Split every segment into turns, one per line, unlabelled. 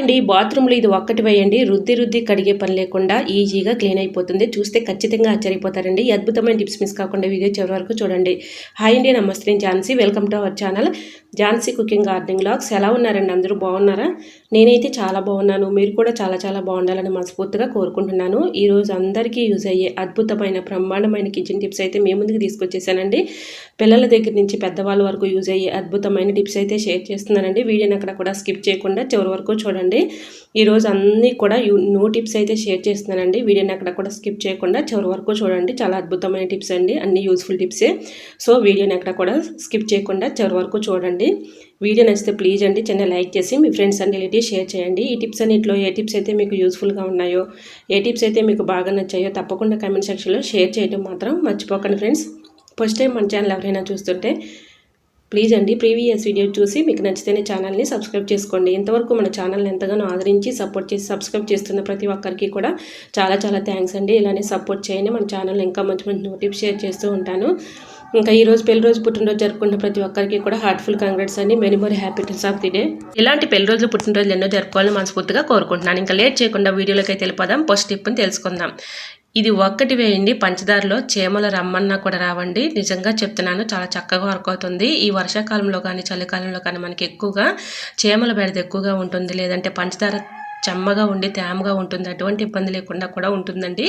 అండి బాత్రూంలో ఇది ఒక్కటి వేయండి రుద్ది రుద్ది కడిగే పని లేకుండా ఈజీగా క్లీన్ అయిపోతుంది. చూస్తే ఖచ్చితంగా ఆశ్చర్యపోతారండి. ఈ అద్భుతమైన టిప్స్ మిస్ కాకుండా వీడియో చివరి వరకు చూడండి. హాయ్ అండి నమస్తే. నేను Jhansi. Welcome to our channel. Jhansi cooking gardening vlogs ఎలా ఉన్నారండి? అందరూ బాగున్నారా? నేనైతే చాలా బాగున్నాను. మీరు కూడా చాలా చాలా బాగుండాలని మనస్ఫూర్తిగా కోరుకుంటున్నాను. ఈరోజు అందరికీ యూజ్ అయ్యే అద్భుతమైన బ్రహ్మాండమైన కిచెన్ టిప్స్ అయితే మీ ముందుకు తీసుకొచ్చేసానండి. పిల్లల దగ్గర నుంచి పెద్దవాళ్ళ వరకు యూజ్ అయ్యే అద్భుతమైన టిప్స్ అయితే షేర్ చేస్తున్నానండి. వీడియోని అక్కడ కూడా స్కిప్ చేయకుండా చివరి వరకు చూడండి. ఈరోజు అన్నీ కూడా న్యూ టిప్స్ అయితే షేర్ చేస్తున్నానండి. వీడియోని అక్కడ కూడా స్కిప్ చేయకుండా చివరి వరకు చూడండి. చాలా అద్భుతమైన టిప్స్ అండి. అన్ని యూస్ఫుల్ టిప్సే. సో వీడియోని అక్కడ కూడా స్కిప్ చేయకుండా చివరి వరకు చూడండి. వీడియో నచ్చితే ప్లీజ్ అండి చిన్న లైక్ చేసి మీ ఫ్రెండ్స్ అండ్ రిలేటివ్ షేర్ చేయండి. ఈ టిప్స్ అన్నింటిలో ఏ టిప్స్ అయితే మీకు యూస్ఫుల్గా ఉన్నాయో ఏ టిప్స్ అయితే మీకు బాగా నచ్చాయో తప్పకుండా కామెంట్ సెక్షన్లో షేర్ చేయడం మాత్రం మర్చిపోకండి ఫ్రెండ్స్. ఫస్ట్ టైం మన ఛానల్ ఎవరైనా చూస్తుంటే ప్లీజ్ అండి ప్రీవియస్ వీడియో చూసి మీకు నచ్చితేనే ఛానల్ని సబ్స్క్రైబ్ చేసుకోండి. ఇంతవరకు మన ఛానల్ని ఎంతగానో ఆదరించి సపోర్ట్ చేసి సబ్స్క్రైబ్ చేస్తున్న ప్రతి ఒక్కరికి కూడా చాలా చాలా థ్యాంక్స్ అండి. ఇలానే సపోర్ట్ చేయండి. మన ఛానల్ ఇంకా మంచి మంచి నోటిఫ్ షేర్ చేస్తూ ఉంటాను. ఇంకా ఈ రోజు పెళ్ళి రోజు పుట్టినరోజు జరుపుకున్న ప్రతి ఒక్కరికి కూడా హార్ట్ఫుల్ కంగ్రాట్స్ అండి. Many more happiness of the day. ఇలాంటి పెళ్ళి రోజులు పుట్టినరోజులు ఎన్నో జరుపుకోవాలని మనస్ఫూర్తిగా కోరుకుంటున్నాను. ఇంకా లేట్ చేయకుండా వీడియోలోకి అయితే వెళ్ళిపోదాం. ఫస్ట్ టిప్ని తెలుసుకుందాం. ఇది ఒక్కటి వేయండి. పంచదారలో చేమలు రమ్మన్నా కూడా రావండి. నిజంగా చెప్తున్నాను చాలా చక్కగా వర్క్ అవుతుంది. ఈ వర్షాకాలంలో కానీ చలికాలంలో కానీ మనకి ఎక్కువగా చీమల బెడద ఎక్కువగా ఉంటుంది. లేదంటే పంచదార చెమ్మగా ఉండి తేమగా ఉంటుంది అటువంటి ఇబ్బంది లేకుండా కూడా ఉంటుందండి.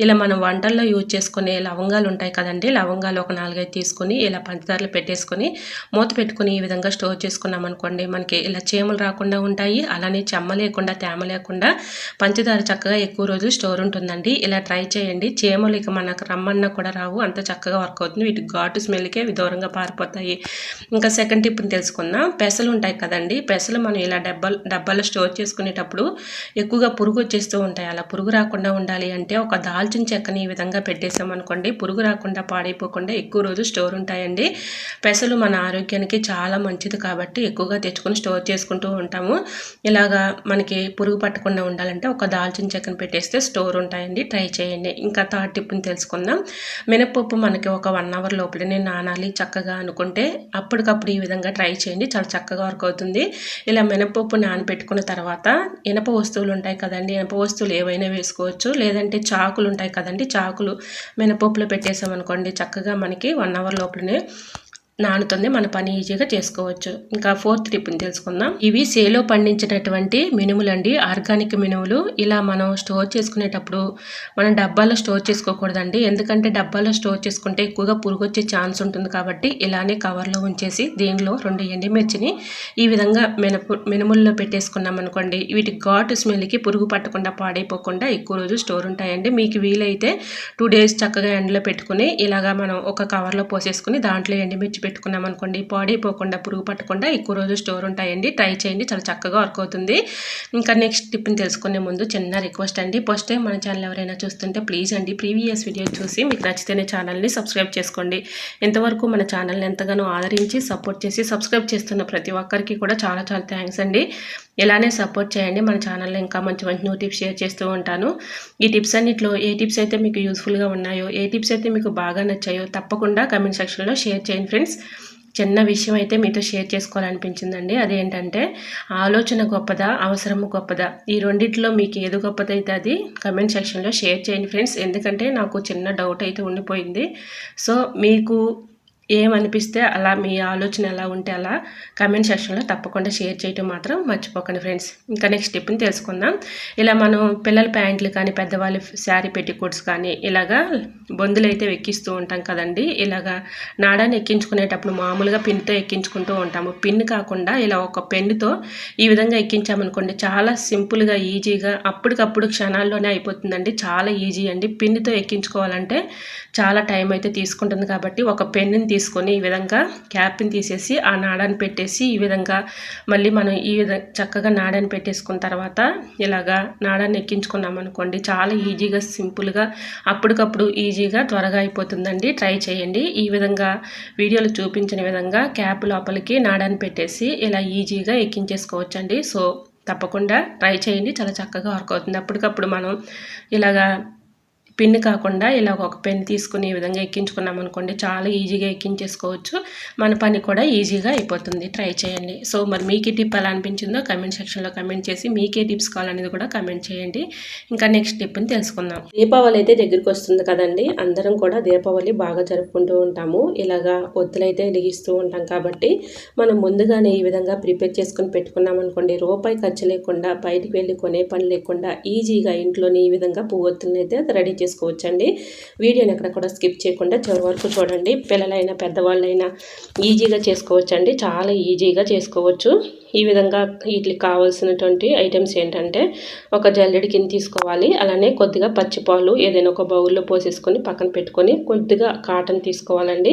ఇలా మనం వంటల్లో యూజ్ చేసుకునే లవంగాలు ఉంటాయి కదండి. లవంగాలు ఒక నాలుగైదు తీసుకొని ఇలా పంచదారలు పెట్టేసుకొని మూత పెట్టుకుని ఈ విధంగా స్టోర్ చేసుకున్నాం అనుకోండి మనకి ఇలా చీమలు రాకుండా ఉంటాయి. అలానే చెమ్మ లేకుండా తేమ లేకుండా పంచదార చక్కగా ఎక్కువ రోజులు స్టోర్ ఉంటుందండి. ఇలా ట్రై చేయండి. చీమలు ఇక మనకు రమ్మన్నా కూడా రావు. అంత చక్కగా వర్క్ అవుతుంది. వీటి ఘాటు స్మెల్కే విదూరంగా పారిపోతాయి. ఇంకా సెకండ్ టిప్ని తెలుసుకుందాం. పెసలు ఉంటాయి కదండి. పెసలు మనం ఇలా డబ్బాలు డబ్బాలో స్టోర్ చేసుకునేటప్పుడు ఎక్కువగా పురుగు వచ్చేస్తూ ఉంటాయి. అలా పురుగు రాకుండా ఉండాలి అంటే ఒక దాల్చిన చెక్కని ఈ విధంగా పెట్టేసామనుకోండి పురుగు రాకుండా పాడైపోకుండా ఎక్కువ రోజు స్టోర్ ఉంటాయండి. పెసలు మన ఆరోగ్యానికి చాలా మంచిది కాబట్టి ఎక్కువగా తెచ్చుకొని స్టోర్ చేసుకుంటూ ఉంటాము. ఇలాగా మనకి పురుగు పట్టకుండా ఉండాలంటే ఒక దాల్చిన చెక్కని పెట్టేస్తే స్టోర్ ఉంటాయండి. ట్రై చేయండి. ఇంకా థర్డ్ టిప్ని తెలుసుకుందాం. మినపప్పు మనకి ఒక వన్ అవర్ లోపలనే నానాలి చక్కగా అనుకుంటే అప్పటికప్పుడు ఈ విధంగా ట్రై చేయండి. చాలా చక్కగా వర్క్ అవుతుంది. ఇలా మినపప్పు నానబెట్టుకున్న తర్వాత ఇనప వస్తువులు ఉంటాయి కదండి. ఇనప వస్తువులు ఏవైనా వేసుకోవచ్చు. లేదంటే చాకులు ఉంటాయి కదండి. చాకులు మినపప్పులో పెట్టేసామనుకోండి చక్కగా మనకి వన్ అవర్ లోపలనే నానుతుంది మన పని ఈజీగా చేసుకోవచ్చు. ఇంకా ఫోర్త్ టిప్ని తెలుసుకుందాం. ఇవి సేలో పండించినటువంటి మినుములు అండి ఆర్గానిక్ మినుములు ఇలా మనం స్టోర్ చేసుకునేటప్పుడు మనం డబ్బాలో స్టోర్ చేసుకోకూడదండి. ఎందుకంటే డబ్బాలో స్టోర్ చేసుకుంటే ఎక్కువగా పురుగు వచ్చే ఛాన్స్ ఉంటుంది కాబట్టి ఇలానే కవర్లో ఉంచేసి దీనిలో రెండు ఎండిమిర్చిని ఈ విధంగా మినపు మినుముల్లో పెట్టేసుకున్నాం అనుకోండి వీటి ఘాటు స్మెల్కి పురుగు పట్టకుండా పాడైపోకుండా ఎక్కువ రోజు స్టోర్ ఉంటాయండి. మీకు వీలైతే టూ డేస్ చక్కగా ఎండలో పెట్టుకుని ఇలాగా మనం ఒక కవర్లో పోసేసుకుని దాంట్లో ఎండిమిర్చి పెట్టుకున్నాం అనుకోండి పాడైపోకుండా పురుగు పట్టకుండా ఎక్కువ రోజు స్టోర్ ఉంటాయండి. ట్రై చేయండి చాలా చక్కగా వర్క్ అవుతుంది. ఇంకా నెక్స్ట్ టిప్ని తెలుసుకునే ముందు చిన్న రిక్వెస్ట్ అండి. ఫస్ట్ టైం మన ఛానల్ ఎవరైనా చూస్తుంటే ప్లీజ్ అండి ప్రీవియస్ వీడియో చూసి మీకు నచ్చితేనే ఛానల్ని సబ్స్క్రైబ్ చేసుకోండి. ఇంతవరకు మన ఛానల్ని ఎంతగానో ఆదరించి సపోర్ట్ చేసి సబ్స్క్రైబ్ చేస్తున్న ప్రతి ఒక్కరికి కూడా చాలా చాలా థ్యాంక్స్ అండి. ఇలానే సపోర్ట్ చేయండి. మన ఛానల్లో ఇంకా మంచి మంచి న్యూ టిప్స్ షేర్ చేస్తూ ఉంటాను. ఈ టిప్స్ అన్నింటిలో ఏ టిప్స్ అయితే మీకు యూస్ఫుల్గా ఉన్నాయో ఏ టిప్స్ అయితే మీకు బాగా నచ్చాయో తప్పకుండా కమెంట్ సెక్షన్లో షేర్ చేయండి ఫ్రెండ్స్. చిన్న విషయం అయితే మీతో షేర్ చేసుకోవాలనిపించిందండి. అదేంటంటే ఆలోచన గొప్పదా అవసరము గొప్పదా? ఈ రెండిట్లో మీకు ఏది గొప్పదైతే అది కమెంట్ సెక్షన్లో షేర్ చేయండి ఫ్రెండ్స్. ఎందుకంటే నాకు చిన్న డౌట్ అయితే ఉండిపోయింది. సో మీకు ఏమనిపిస్తే అలా మీ ఆలోచన ఎలా ఉంటే అలా కమెంట్ సెక్షన్లో తప్పకుండా షేర్ చేయటం మాత్రం మర్చిపోకండి ఫ్రెండ్స్ ఇంకా నెక్స్ట్ టిప్ని తెలుసుకుందాం. ఇలా మనం పిల్లల ప్యాంట్లు కానీ పెద్దవాళ్ళ శారీ పెట్టికోట్స్ కానీ ఇలాగా బొందులు అయితే ఎక్కిస్తూ ఉంటాం కదండి. ఇలాగా నాడాన్ని ఎక్కించుకునేటప్పుడు మామూలుగా పిన్తో ఎక్కించుకుంటూ ఉంటాము. పిన్ కాకుండా ఇలా ఒక పెన్నుతో ఈ విధంగా ఎక్కించామనుకోండి చాలా సింపుల్గా ఈజీగా అప్పటికప్పుడు క్షణాల్లోనే అయిపోతుందండి. చాలా ఈజీ అండి. పిన్నుతో ఎక్కించుకోవాలంటే చాలా టైం అయితే తీసుకుంటుంది కాబట్టి ఒక పెన్నుని తీసుకొని ఈ విధంగా క్యాప్ని తీసేసి ఆ నాడాన్ని పెట్టేసి ఈ విధంగా మళ్ళీ మనం ఈ విధంగా చక్కగా నాడాన్ని పెట్టేసుకున్న తర్వాత ఇలాగా నాడాన్ని ఎక్కించుకున్నాం అనుకోండి చాలా ఈజీగా సింపుల్గా అప్పటికప్పుడు ఈజీగా త్వరగా అయిపోతుందండి. ట్రై చేయండి. ఈ విధంగా వీడియోలో చూపించిన విధంగా క్యాప్ లోపలికి నాడాన్ని పెట్టేసి ఇలా ఈజీగా ఎక్కించేసుకోవచ్చండి. సో తప్పకుండా ట్రై చేయండి. చాలా చక్కగా వర్క్ అవుతుంది. అప్పటికప్పుడు మనం ఇలాగా పిన్ కాకుండా ఇలా ఒక పెన్ తీసుకుని ఈ విధంగా ఎక్కించుకున్నాం అనుకోండి చాలా ఈజీగా ఎక్కించేసుకోవచ్చు. మన పని కూడా ఈజీగా అయిపోతుంది. ట్రై చేయండి. సో మరి మీకు టిప్ ఎలా అనిపించిందో కమెంట్ సెక్షన్లో కమెంట్ చేసి మీకే టిప్స్ కావాలనేది కూడా కమెంట్ చేయండి. ఇంకా నెక్స్ట్ టిప్ని తెలుసుకుందాం. దీపావళి అయితే దగ్గరికి వస్తుంది కదండి. అందరం కూడా దీపావళి బాగా జరుపుకుంటూ ఉంటాము. ఇలాగా ఒత్తులైతే వెలిగిస్తూ ఉంటాం కాబట్టి మనం ముందుగానే ఈ విధంగా ప్రిపేర్ చేసుకుని పెట్టుకున్నాం అనుకోండి రూపాయి ఖర్చు లేకుండా బయటికి వెళ్ళి కొనే పని లేకుండా ఈజీగా ఇంట్లోని ఈ విధంగా పువ్వొత్తులను అయితే రెడీ చేసుకోవచ్చండి. వీడియోని ఎక్కడ కూడా స్కిప్ చేయకుండా చివరి వరకు చూడండి. పిల్లలైనా పెద్దవాళ్ళైనా ఈజీగా చేసుకోవచ్చండి. చాలా ఈజీగా చేసుకోవచ్చు. ఈ విధంగా వీటికి కావాల్సినటువంటి ఐటమ్స్ ఏంటంటే ఒక జల్లెడి కింద తీసుకోవాలి. అలానే కొద్దిగా పచ్చిపాలు ఏదైనా ఒక బౌల్లో పోసేసుకొని పక్కన పెట్టుకొని కొద్దిగా కాటన్ తీసుకోవాలండి.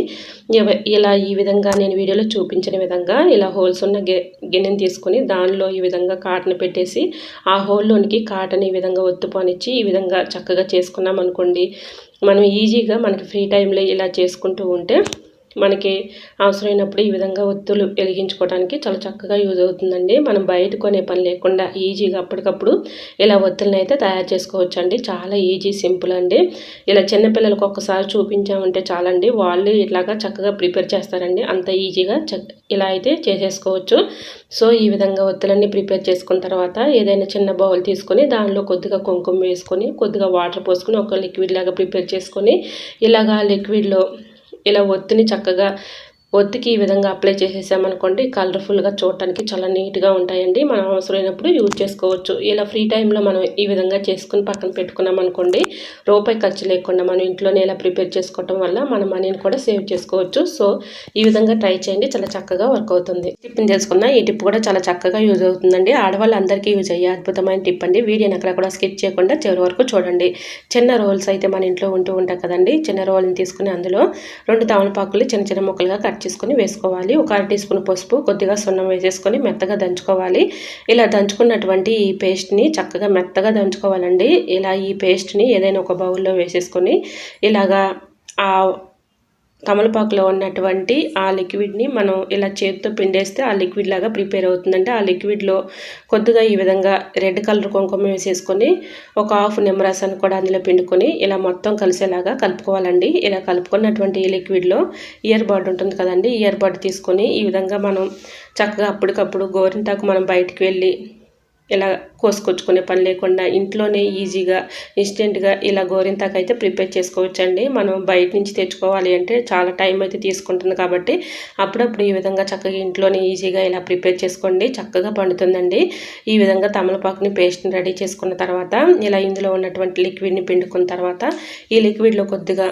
ఇలా ఈ విధంగా నేను వీడియోలో చూపించిన విధంగా ఇలా హోల్స్ ఉన్న గిన్నెని తీసుకొని దానిలో ఈ విధంగా కాటన్ పెట్టేసి ఆ హోల్లోనికి కాటన్ ఈ విధంగా ఒత్తుపోనిచ్చి ఈ విధంగా చక్కగా చేసుకున్నాం అనుకోండి. మనం ఈజీగా మనకి ఫ్రీ టైంలో ఇలా చేసుకుంటూ ఉంటే మనకి అవసరమైనప్పుడు ఈ విధంగా ఒత్తులు వెలిగించుకోవడానికి చాలా చక్కగా యూజ్ అవుతుందండి. మనం బయట కొనే పని లేకుండా ఈజీగా అప్పటికప్పుడు ఇలా ఒత్తులను అయితే తయారు చేసుకోవచ్చు అండి చాలా ఈజీ సింపుల్ అండి. ఇలా చిన్నపిల్లలకు ఒక్కసారి చూపించామంటే చాలండి. వాళ్ళు ఇట్లాగా చక్కగా ప్రిపేర్ చేస్తారండి. అంత ఈజీగా ఇలా అయితే చేసేసుకోవచ్చు. సో ఈ విధంగా ఒత్తులన్నీ ప్రిపేర్ చేసుకున్న తర్వాత ఏదైనా చిన్న బౌల్ తీసుకొని దానిలో కొద్దిగా కుంకుమ వేసుకొని కొద్దిగా వాటర్ పోసుకొని ఒక లిక్విడ్ లాగా ప్రిపేర్ చేసుకొని ఇలాగా లిక్విడ్లో ఇలా ఒత్తిని చక్కగా ఒత్తికి ఈ విధంగా అప్లై చేసేసామనుకోండి కలర్ఫుల్గా చూడటానికి చాలా నీట్గా ఉంటాయండి. మనం అవసరమైనప్పుడు యూజ్ చేసుకోవచ్చు. ఇలా ఫ్రీ టైంలో మనం ఈ విధంగా చేసుకుని పక్కన పెట్టుకున్నాం అనుకోండి రూపాయి ఖర్చు లేకుండా మనం ఇంట్లోనే ఇలా ప్రిపేర్ చేసుకోవటం వల్ల మన మనీని కూడా సేవ్ చేసుకోవచ్చు. సో ఈ విధంగా ట్రై చేయండి. చాలా చక్కగా వర్క్ అవుతుంది. టిప్ని తెలుసుకున్న ఈ టిప్ కూడా చాలా చక్కగా యూజ్ అవుతుందండి. ఆడవాళ్ళందరికీ యూజ్ అయ్యే అద్భుతమైన టిప్ అండి. వీడియోని అక్కడ కూడా స్కిప్ చేయకుండా చివరి వరకు చూడండి. చిన్న రోల్స్ అయితే మన ఇంట్లో ఉంటూ ఉంటాయి కదండి. చిన్న రోల్ని తీసుకుని అందులో రెండు తమలపాకులు చిన్న చిన్న ముక్కలుగా కట్ చేసుకొని వేసుకోవాలి. ఒక అర టీ స్పూన్ పసుపు కొద్దిగా సున్నం వేసేసుకొని మెత్తగా దంచుకోవాలి. ఇలా దంచుకున్నటువంటి ఈ పేస్ట్ని చక్కగా మెత్తగా దంచుకోవాలండి. ఇలా ఈ పేస్ట్ని ఏదైనా ఒక బౌల్లో వేసేసుకొని ఇలాగా ఆ తమలపాకులో ఉన్నటువంటి ఆ లిక్విడ్ని మనం ఇలా చేతితో పిండేస్తే ఆ లిక్విడ్ లాగా ప్రిపేర్ అవుతుందంటే ఆ లిక్విడ్లో కొద్దిగా ఈ విధంగా రెడ్ కలర్ కుంకుమ వేసేసుకొని ఒక హాఫ్ నిమ్మరసాన్ని కూడా అందులో పిండుకొని ఇలా మొత్తం కలిసేలాగా కలుపుకోవాలండి. ఇలా కలుపుకున్నటువంటి ఈ లిక్విడ్లో ఇయర్ బడ్ ఉంటుంది కదండి. ఇయర్ బడ్ తీసుకొని ఈ విధంగా మనం చక్కగా అప్పటికప్పుడు గోరింటాకు మనం బయటికి వెళ్ళి ఇలా కోసుకొచ్చుకునే పని లేకుండా ఇంట్లోనే ఈజీగా ఇన్స్టెంట్గా ఇలా గోరింతాకు అయితే ప్రిపేర్ చేసుకోవచ్చండి. మనం బయట నుంచి తెచ్చుకోవాలి అంటే చాలా టైం అయితే తీసుకుంటుంది కాబట్టి అప్పుడప్పుడు ఈ విధంగా చక్కగా ఇంట్లోనే ఈజీగా ఇలా ప్రిపేర్ చేసుకోండి. చక్కగా పండుతుందండి. ఈ విధంగా తమలపాకుని పేస్ట్ని రెడీ చేసుకున్న తర్వాత ఇలా ఇందులో ఉన్నటువంటి లిక్విడ్ని పిండుకున్న తర్వాత ఈ లిక్విడ్లో కొద్దిగా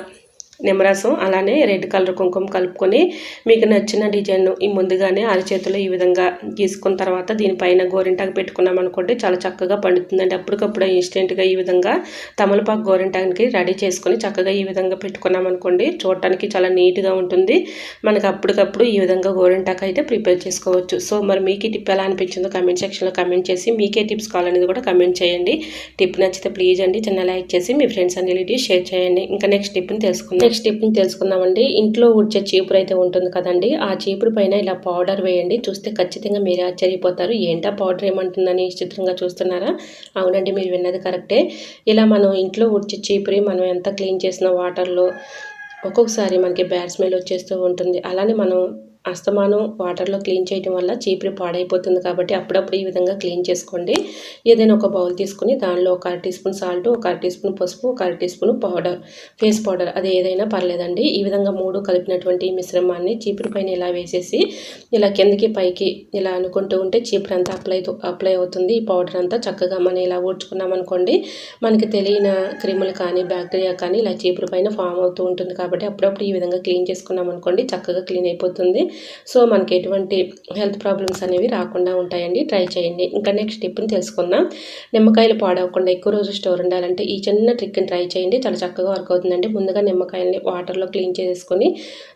నిమ్మరసం అలానే రెడ్ కలర్ కుంకుమ కలుపుకొని మీకు నచ్చిన డిజైన్ ఈ ముందుగానే అరచేతిలో ఈ విధంగా గీసుకున్న తర్వాత దీనిపైన గోరింటాకు పెట్టుకున్నాం అనుకోండి చాలా చక్కగా పండుతుందండి. అప్పటికప్పుడు ఇన్స్టెంట్గా ఈ విధంగా తమలపాకు గోరింటానికి రెడీ చేసుకొని చక్కగా ఈ విధంగా పెట్టుకున్నాం అనుకోండి చూడటానికి చాలా నీట్గా ఉంటుంది. మనకు అప్పటికప్పుడు ఈ విధంగా గోరింటాకు అయితే ప్రిపేర్ చేసుకోవచ్చు. సో మరి మీకు టిప్ ఎలా అనిపించిందో కమెంట్ సెక్షన్లో కమెంట్ చేసి మీకే టిప్స్ కావాలనేది కూడా కమెంట్ చేయండి. టిప్ నచ్చితే ప్లీజ్ అండి చిన్న లైక్ చేసి మీ ఫ్రెండ్స్ అండ్ రిలేటివ్స్ షేర్ చేయండి. ఇంకా నెక్స్ట్ టిప్ని తెలుసుకుందాం. నెక్స్ట్ స్టెప్ని తెలుసుకుందామండి. ఇంట్లో ఉడిచే చీపురు అయితే ఉంటుంది కదండి. ఆ చీపురు పైన ఇలా పౌడర్ వేయండి. చూస్తే ఖచ్చితంగా మీరే ఆశ్చర్యపోతారు. ఏంటా పౌడర్ ఏమంటుందని చిత్రంగా చూస్తున్నారా? అవునండి మీరు విన్నది కరెక్టే. ఇలా మనం ఇంట్లో ఉడిచే చీపురి మనం ఎంత క్లీన్ చేసిన వాటర్లో ఒక్కొక్కసారి మనకి బ్యాడ్ స్మెల్ వచ్చేస్తూ ఉంటుంది. అలానే మనం అస్తమానం వాటర్లో క్లీన్ చేయడం వల్ల చీపురు పాడైపోతుంది కాబట్టి అప్పుడప్పుడు ఈ విధంగా క్లీన్ చేసుకోండి. ఏదైనా ఒక బౌల్ తీసుకుని దానిలో ఒక అర టీ స్పూన్ సాల్ట్ ఒక అర టీ స్పూన్ పసుపు ఒక అర teaspoon powder face powder అది ఏదైనా పర్లేదండి. ఈ విధంగా మూడు కలిపినటువంటి మిశ్రమాన్ని చీపురు పైన ఇలా వేసేసి ఇలా కిందకి పైకి ఇలా అనుకుంటూ ఉంటే చీపురు అంతా అప్లై అప్లై అవుతుంది. ఈ పౌడర్ అంతా చక్కగా మనం ఇలా ఊడ్చుకున్నామనుకోండి మనకి తెలియని క్రిములు కానీ బ్యాక్టీరియా కానీ ఇలా చీపురు పైన ఫామ్ అవుతూ ఉంటుంది కాబట్టి అప్పుడప్పుడు ఈ విధంగా క్లీన్ చేసుకున్నాం అనుకోండి చక్కగా క్లీన్ అయిపోతుంది. సో మనకి ఎటువంటి హెల్త్ ప్రాబ్లమ్స్ అనేవి రాకుండా ఉంటాయండి. ట్రై చేయండి. ఇంకా నెక్స్ట్ టిప్ని తెలుసుకుందాం. నిమ్మకాయలు పాడవకుండా ఎక్కువ రోజు స్టోర్ ఉండాలంటే ఈ చిన్న ట్రిక్ని ట్రై చేయండి. చాలా చక్కగా వర్క్ అవుతుందండి. ముందుగా నిమ్మకాయల్ని వాటర్లో క్లీన్ చేసుకొని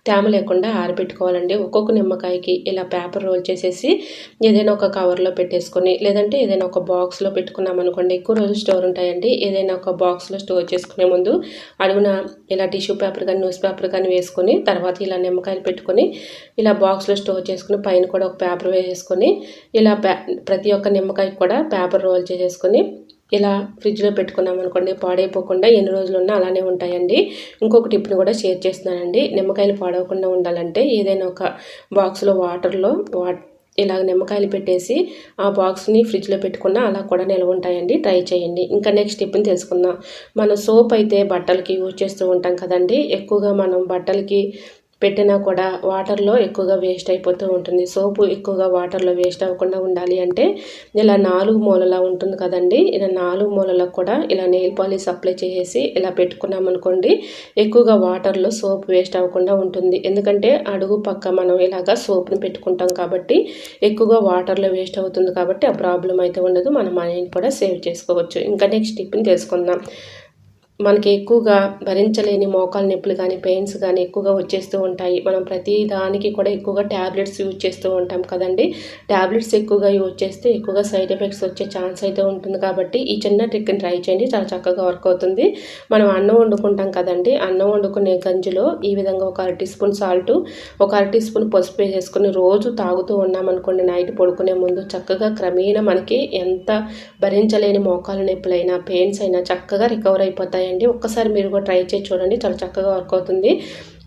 తేమ లేకుండా ఆరబెట్టుకోవాలండి. ఒక్కొక్క నిమ్మకాయకి ఇలా పేపర్ రోల్ చేసేసి ఏదైనా ఒక కవర్లో పెట్టేసుకొని లేదంటే ఏదైనా ఒక బాక్స్లో పెట్టుకున్నాం అనుకోండి ఎక్కువ రోజు స్టోర్ ఉంటాయండి. ఏదైనా ఒక బాక్స్లో స్టోర్ చేసుకునే ముందు అడుగున ఇలా టిష్యూ పేపర్ కానీ న్యూస్ పేపర్ కానీ వేసుకొని తర్వాత ఇలా నిమ్మకాయలు పెట్టుకొని ఇలా ఇలా బాక్స్లో స్టోర్ చేసుకుని పైన కూడా ఒక పేపర్ వేసేసుకొని ఇలా ప్రతి ఒక్క నిమ్మకాయ కూడా పేపర్ రోల్ చేసేసుకొని ఇలా ఫ్రిడ్జ్లో పెట్టుకున్నాం అనుకోండి పాడైపోకుండా ఎన్ని రోజులు ఉన్నా అలానే ఉంటాయండి. ఇంకొక టిప్ని కూడా షేర్ చేస్తున్నానండి. నిమ్మకాయలు పాడవకుండా ఉండాలంటే ఏదైనా ఒక బాక్స్లో వాటర్లో వా ఇలా నిమ్మకాయలు పెట్టేసి ఆ బాక్స్ని ఫ్రిడ్జ్లో పెట్టుకున్నా అలా కూడా నిల్వ ఉంటాయండి. ట్రై చేయండి. ఇంకా నెక్స్ట్ టిప్ని తెలుసుకుందాం. మనం సోప్ అయితే బట్టలకి యూజ్ చేస్తూ ఉంటాం కదండి. ఎక్కువగా మనం బట్టలకి పెట్టినా కూడా వాటర్లో ఎక్కువగా వేస్ట్ అయిపోతూ ఉంటుంది. సోపు ఎక్కువగా వాటర్లో వేస్ట్ అవ్వకుండా ఉండాలి అంటే ఇలా నాలుగు మూలలా ఉంటుంది కదండి. ఇలా నాలుగు మూలలకు కూడా ఇలా నెయిల్ పాలిష్ అప్లై చేసేసి ఇలా పెట్టుకున్నామనుకోండి ఎక్కువగా వాటర్లో సోప్ వేస్ట్ అవ్వకుండా ఉంటుంది. ఎందుకంటే అడుగు పక్క మనం ఇలాగా సోప్ని పెట్టుకుంటాం కాబట్టి ఎక్కువగా వాటర్లో వేస్ట్ అవుతుంది కాబట్టి ఆ ప్రాబ్లం అయితే ఉండదు. మనం మనీని కూడా సేవ్ చేసుకోవచ్చు. ఇంకా నెక్స్ట్ టిప్ని తెలుసుకుందాం. మనకి ఎక్కువగా భరించలేని మోకాలు నొప్పులు కానీ పెయిన్స్ కానీ ఎక్కువగా వచ్చేస్తూ ఉంటాయి. మనం ప్రతి దానికి కూడా ఎక్కువగా ట్యాబ్లెట్స్ యూజ్ చేస్తూ ఉంటాం కదండి. ట్యాబ్లెట్స్ ఎక్కువగా యూజ్ చేస్తే ఎక్కువగా సైడ్ ఎఫెక్ట్స్ వచ్చే ఛాన్స్ అయితే ఉంటుంది కాబట్టి ఈ చిన్న ట్రిక్ని ట్రై చేయండి. చాలా చక్కగా వర్క్ అవుతుంది. మనం అన్నం వండుకుంటాం కదండి. అన్నం వండుకునే గంజిలో ఈ విధంగా ఒక అర టీ స్పూన్ సాల్ట్ ఒక అర టీ స్పూన్ పసుపు వేసేసుకుని రోజు తాగుతూ ఉన్నామనుకోండి నైట్ పడుకునే ముందు చక్కగా క్రమేణా మనకి ఎంత భరించలేని మోకాలు నొప్పులైనా పెయిన్స్ అయినా చక్కగా రికవర్ అయిపోతాయి. ఉంటాయండి. ఒక్కసారి మీరు కూడా ట్రై చేసి చూడండి. చాలా చక్కగా వర్క్ అవుతుంది.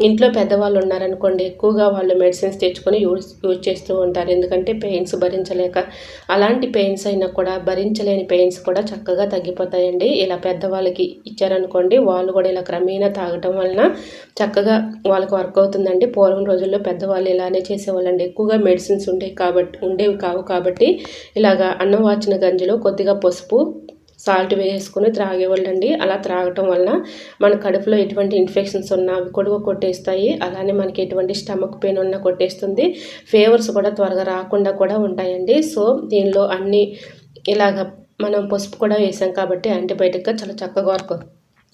ఇంట్లో పెద్దవాళ్ళు ఉన్నారనుకోండి ఎక్కువగా వాళ్ళు మెడిసిన్స్ తెచ్చుకొని యూజ్ యూజ్ చేస్తూ ఉంటారు. ఎందుకంటే పెయిన్స్ భరించలేక అలాంటి పెయిన్స్ అయినా కూడా భరించలేని పెయిన్స్ కూడా చక్కగా తగ్గిపోతాయండి. ఇలా పెద్దవాళ్ళకి ఇచ్చారనుకోండి వాళ్ళు కూడా ఇలా క్రమేణా తాగటం వలన చక్కగా వాళ్ళకి వర్క్ అవుతుందండి. పూర్వం రోజుల్లో పెద్దవాళ్ళు ఇలానే చేసేవాళ్ళండి. ఎక్కువగా మెడిసిన్స్ ఉండేవి కాబట్టి ఉండేవి కావు కాబట్టి ఇలాగా అన్నం వాచిన గంజిలో కొద్దిగా పసుపు సాల్ట్ వేసుకుని త్రాగేవాళ్ళండి. అలా త్రాగటం వలన మన కడుపులో ఎటువంటి ఇన్ఫెక్షన్స్ ఉన్నా అవి కూడా కొట్టేస్తాయి. అలానే మనకి ఎటువంటి స్టమక్ పెయిన్ ఉన్నా కొట్టేస్తుంది. ఫేవర్స్ కూడా త్వరగా రాకుండా కూడా ఉంటాయండి. సో దీనిలో అన్నీ ఇలాగ మనం పసుపు కూడా వేసాం కాబట్టి యాంటీబయాటిక్గా చాలా చక్కగా వర్క్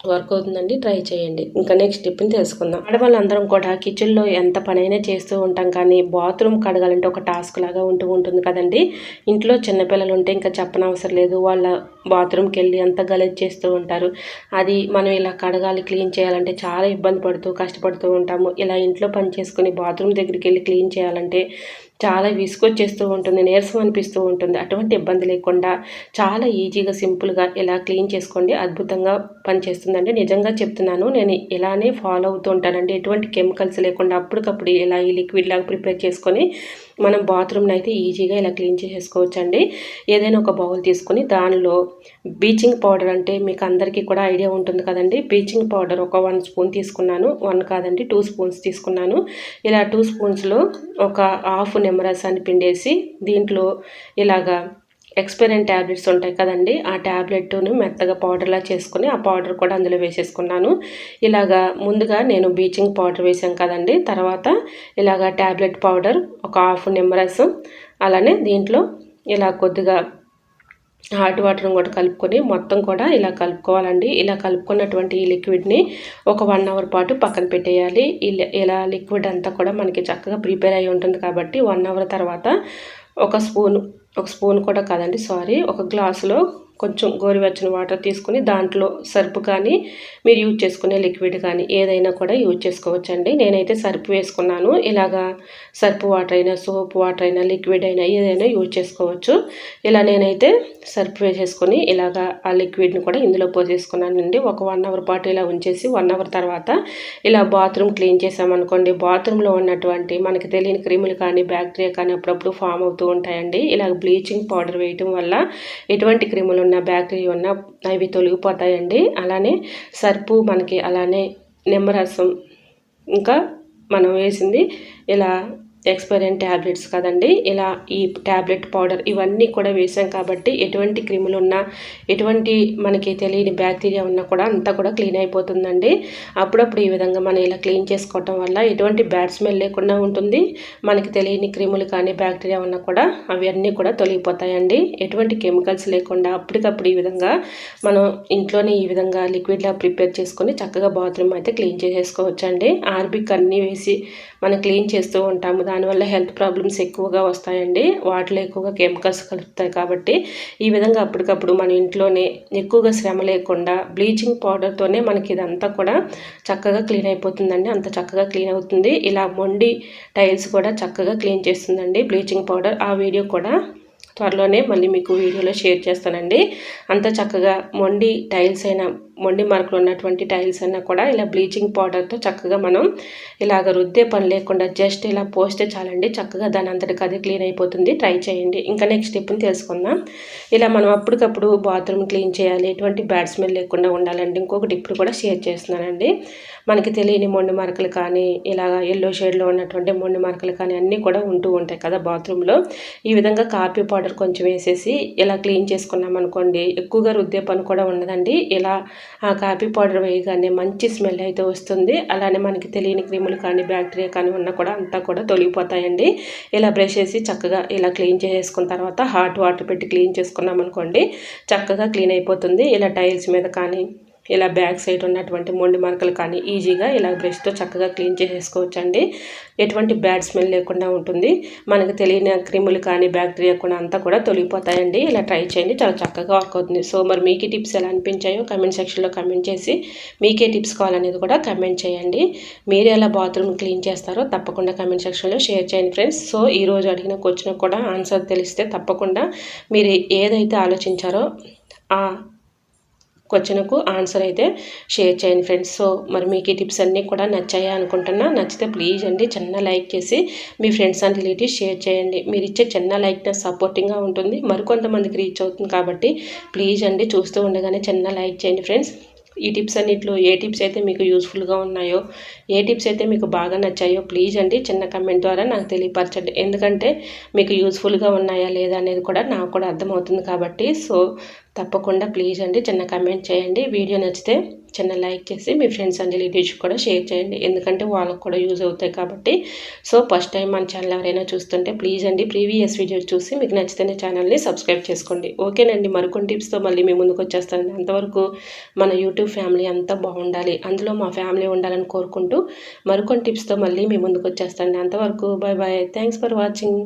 వర్క్ అవుతుందండి ట్రై చేయండి. ఇంకా నెక్స్ట్ టిప్ని తెలుసుకుందాం. ఆడవాళ్ళందరం కూడా కిచెన్లో ఎంత పనైనా చేస్తూ ఉంటాం. కానీ బాత్రూమ్ కడగాలంటే ఒక టాస్క్ లాగా ఉంటూ ఉంటుంది కదండి. ఇంట్లో చిన్నపిల్లలు ఉంటే ఇంకా చెప్పనవసరం లేదు. వాళ్ళ బాత్రూమ్కి వెళ్ళి అంత గలీజ్ చేస్తూ ఉంటారు. అది మనం ఇలా కడగాలి క్లీన్ చేయాలంటే చాలా ఇబ్బంది పడుతూ కష్టపడుతూ ఉంటాము. ఇలా ఇంట్లో పని చేసుకుని బాత్రూమ్ దగ్గరికి వెళ్ళి క్లీన్ చేయాలంటే చాలా విసుగొచ్చేస్తూ ఉంటుంది నీరసం అనిపిస్తూ ఉంటుంది. అటువంటి ఇబ్బంది లేకుండా చాలా ఈజీగా సింపుల్గా ఇలా క్లీన్ చేసుకోండి. అద్భుతంగా పనిచేస్తుందండి నిజంగా చెప్తున్నాను. నేను ఇలానే ఫాలో అవుతూ ఉంటానండి. ఎటువంటి కెమికల్స్ లేకుండా అప్పటికప్పుడు ఇలా ఈ లిక్విడ్ లాగా ప్రిపేర్ చేసుకొని మనం బాత్రూమ్ని అయితే ఈజీగా ఇలా క్లీన్ చేసేసుకోవచ్చండి. ఏదైనా ఒక బౌల్ తీసుకొని దానిలో బ్లీచింగ్ పౌడర్ అంటే మీకు అందరికీ కూడా ఐడియా ఉంటుంది కదండి. బ్లీచింగ్ పౌడర్ ఒక వన్ స్పూన్ తీసుకున్నాను. వన్ కాదండి టూ స్పూన్స్ తీసుకున్నాను. ఇలా టూ స్పూన్స్లో ఒక హాఫ్ నిమ్మరసాన్ని పిండేసి దీంట్లో ఇలాగా ఎక్స్పైరెంట్ ట్యాబ్లెట్స్ ఉంటాయి కదండి. ఆ ట్యాబ్లెట్ను మెత్తగా పౌడర్లా చేసుకుని ఆ పౌడర్ కూడా అందులో వేసేసుకున్నాను. ఇలాగా ముందుగా నేను బ్లీచింగ్ పౌడర్ వేసాను కదండి. తర్వాత ఇలాగా ట్యాబ్లెట్ పౌడర్ ఒక హాఫ్ నిమ్మరసం అలానే దీంట్లో ఇలా కొద్దిగా హాట్ వాటర్ని కూడా కలుపుకొని మొత్తం కూడా ఇలా కలుపుకోవాలండి. ఇలా కలుపుకున్నటువంటి ఈ లిక్విడ్ని ఒక వన్ అవర్ పాటు పక్కన పెట్టేయాలి. ఇలా లిక్విడ్ అంతా కూడా మనకి చక్కగా ప్రిపేర్ అయి ఉంటుంది కాబట్టి వన్ అవర్ తర్వాత ఒక స్పూన్ ఒక స్పూన్ కూడా కాదండి సారీ. ఒక గ్లాసులో కొంచెం గోరువెచ్చని వాటర్ తీసుకుని దాంట్లో సర్పు కానీ మీరు యూజ్ చేసుకునే లిక్విడ్ కానీ ఏదైనా కూడా యూజ్ చేసుకోవచ్చండి. నేనైతే సర్పు వేసుకున్నాను. ఇలాగా సర్పు వాటర్ అయినా సోప్ వాటర్ అయినా లిక్విడ్ అయినా ఏదైనా యూజ్ చేసుకోవచ్చు. ఇలా నేనైతే సర్పు వేసేసుకొని ఇలాగా ఆ లిక్విడ్ని కూడా ఇందులో పోసేసుకున్నానండి. ఒక వన్ అవర్ పాటు ఇలా ఉంచేసి వన్ అవర్ తర్వాత ఇలా బాత్రూమ్ క్లీన్ చేసామనుకోండి. బాత్రూంలో ఉన్నటువంటి మనకి తెలియని క్రిములు కానీ బ్యాక్టీరియా కానీ అప్పుడప్పుడు ఫామ్ అవుతూ ఉంటాయండి. ఇలా బ్లీచింగ్ పౌడర్ వేయటం వల్ల ఎటువంటి క్రిములు ఉన్న బ్యాక్టీరియా ఉన్న అవి తొలగిపోతాయండి. అలానే సర్పు మనకి అలానే నిమ్మరసం ఇంకా మనం వేసింది ఇలా ఎక్స్పైరియన్ ట్యాబ్లెట్స్ కదండి. ఇలా ఈ ట్యాబ్లెట్ పౌడర్ ఇవన్నీ కూడా వేసాం కాబట్టి ఎటువంటి క్రిములు ఉన్నా ఎటువంటి మనకి తెలియని బ్యాక్టీరియా ఉన్నా కూడా అంతా కూడా క్లీన్ అయిపోతుందండి. అప్పుడప్పుడు ఈ విధంగా మనం ఇలా క్లీన్ చేసుకోవటం వల్ల ఎటువంటి బ్యాడ్ స్మెల్ లేకుండా ఉంటుంది. మనకి తెలియని క్రిములు కానీ బ్యాక్టీరియా ఉన్నా కూడా అవి అన్నీ కూడా తొలగిపోతాయండి. ఎటువంటి కెమికల్స్ లేకుండా అప్పటికప్పుడు ఈ విధంగా మనం ఇంట్లోనే ఈ విధంగా లిక్విడ్లా ప్రిపేర్ చేసుకొని చక్కగా బాత్రూమ్ అయితే క్లీన్ చేసేసుకోవచ్చండి. ఆర్బిక్ అన్నీ వేసి మనం క్లీన్ చేస్తూ ఉంటాము. దానివల్ల హెల్త్ ప్రాబ్లమ్స్ ఎక్కువగా వస్తాయండి. వాటిలో ఎక్కువగా కెమికల్స్ కలుపుతాయి కాబట్టి ఈ విధంగా అప్పటికప్పుడు మన ఇంట్లోనే ఎక్కువగా శ్రమ లేకుండా బ్లీచింగ్ పౌడర్తోనే మనకి ఇదంతా కూడా చక్కగా క్లీన్ అయిపోతుందండి. అంత చక్కగా క్లీన్ అవుతుంది. ఇలా మొండి టైల్స్ కూడా చక్కగా క్లీన్ చేస్తుందండి బ్లీచింగ్ పౌడర్. ఆ వీడియో కూడా త్వరలోనే మళ్ళీ మీకు వీడియోలో షేర్ చేస్తానండి. అంత చక్కగా మొండి టైల్స్ అయినా మొండి మార్కులు ఉన్నటువంటి టైల్స్ అన్నా కూడా ఇలా బ్లీచింగ్ పౌడర్తో చక్కగా మనం ఇలాగ రుద్దే పని లేకుండా జస్ట్ ఇలా పోస్తే చాలండి. చక్కగా దాని అంతటికి అది క్లీన్ అయిపోతుంది. ట్రై చేయండి. ఇంకా నెక్స్ట్ స్టెప్ని తెలుసుకుందాం. ఇలా మనం అప్పటికప్పుడు బాత్రూమ్ క్లీన్ చేయాలి. ఎటువంటి బ్యాడ్ స్మెల్ లేకుండా ఉండాలండి. ఇంకొకటి ఇప్పుడు కూడా షేర్ చేస్తున్నానండి. మనకి తెలియని మొండి మార్కులు కానీ ఇలాగ ఎల్లో షేడ్లో ఉన్నటువంటి మొండి మార్కులు కానీ అన్నీ కూడా ఉంటూ ఉంటాయి కదా బాత్రూంలో ఈ విధంగా కాఫీ పౌడర్ కొంచెం వేసేసి ఇలా క్లీన్ చేసుకున్నాం అనుకోండి ఎక్కువగా రుద్దే పని కూడా ఉండదండి. ఇలా ఆ కాఫీ పౌడర్ వేయగానే మంచి స్మెల్ అయితే వస్తుంది. అలానే మనకి తెలియని క్రిములు కానీ బ్యాక్టీరియా కానీ ఉన్నా కూడా అంతా కూడా తొలగిపోతాయండి. ఇలా బ్రష్ చేసి చక్కగా ఇలా క్లీన్ చేసేసుకున్న తర్వాత హాట్ వాటర్ పెట్టి క్లీన్ చేసుకున్నాం అనుకోండి చక్కగా క్లీన్ అయిపోతుంది. ఇలా టైల్స్ మీద కానీ ఇలా బ్యాక్ సైడ్ ఉన్నటువంటి మొండి మరకలు కానీ ఈజీగా ఇలా బ్రష్తో చక్కగా క్లీన్ చేసేసుకోవచ్చండి. ఎటువంటి బ్యాడ్ స్మెల్ లేకుండా ఉంటుంది. మనకు తెలియని క్రిములు కానీ బ్యాక్టీరియా కూడా అంతా కూడా తొలగిపోతాయండి. ఇలా ట్రై చేయండి. చాలా చక్కగా వర్క్ అవుతుంది. సో మరి మీకు టిప్స్ ఎలా అనిపించాయో కమెంట్ సెక్షన్లో కమెంట్ చేసి మీకే టిప్స్ కావాలనేది కూడా కమెంట్ చేయండి. మీరు ఎలా బాత్రూమ్ క్లీన్ చేస్తారో తప్పకుండా కమెంట్ సెక్షన్లో షేర్ చేయండి ఫ్రెండ్స్. సో ఈరోజు అడిగిన క్వశ్చన్ కూడా ఆన్సర్ తెలిస్తే తప్పకుండా మీరు ఏదైతే ఆలోచించారో ఆ క్వశ్చన్కు ఆన్సర్ అయితే షేర్ చేయండి ఫ్రెండ్స్. సో మరి మీకు ఈ టిప్స్ అన్నీ కూడా నచ్చాయా అనుకుంటున్నా నచ్చితే ప్లీజ్ అండి చిన్న లైక్ చేసి మీ ఫ్రెండ్స్ అండ్ రిలేటివ్స్ షేర్ చేయండి. మీరు ఇచ్చే చిన్న లైక్ నా సపోర్టింగ్గా ఉంటుంది మరికొంతమందికి రీచ్ అవుతుంది కాబట్టి ప్లీజ్ అండి చూస్తూ ఉండగానే చిన్న లైక్ చేయండి ఫ్రెండ్స్. ఈ టిప్స్ అన్నింటిలో ఏ టిప్స్ అయితే మీకు యూస్ఫుల్గా ఉన్నాయో ఏ టిప్స్ అయితే మీకు బాగా నచ్చాయో ప్లీజ్ అండి చిన్న కమెంట్ ద్వారా నాకు తెలియపరచండి. ఎందుకంటే మీకు యూస్ఫుల్గా ఉన్నాయా లేదా అనేది కూడా నాకు కూడా అర్థమవుతుంది కాబట్టి సో తప్పకుండా ప్లీజ్ అండి చిన్న కమెంట్ చేయండి. వీడియో నచ్చితే చిన్న లైక్ చేసి మీ ఫ్రెండ్స్ అండ్ రిలేటివ్స్ కూడా షేర్ చేయండి. ఎందుకంటే వాళ్ళకు కూడా యూజ్ అవుతాయి కాబట్టి. సో ఫస్ట్ టైం మన ఛానల్ ఎవరైనా చూస్తుంటే ప్లీజ్ అండి ప్రీవియస్ వీడియోస్ చూసి మీకు నచ్చితే ఛానల్ని సబ్స్క్రైబ్ చేసుకోండి. ఓకేనండి మరికొన్ని టిప్స్తో మళ్ళీ మీ ముందుకు వచ్చేస్తానండి. అంతవరకు మన యూట్యూబ్ ఫ్యామిలీ అంతా బాగుండాలి. అందులో మా ఫ్యామిలీ ఉండాలని కోరుకుంటూ మరికొన్ని టిప్స్తో మళ్ళీ మీ ముందుకు వచ్చేస్తానండి. అంతవరకు bye bye thanks for watching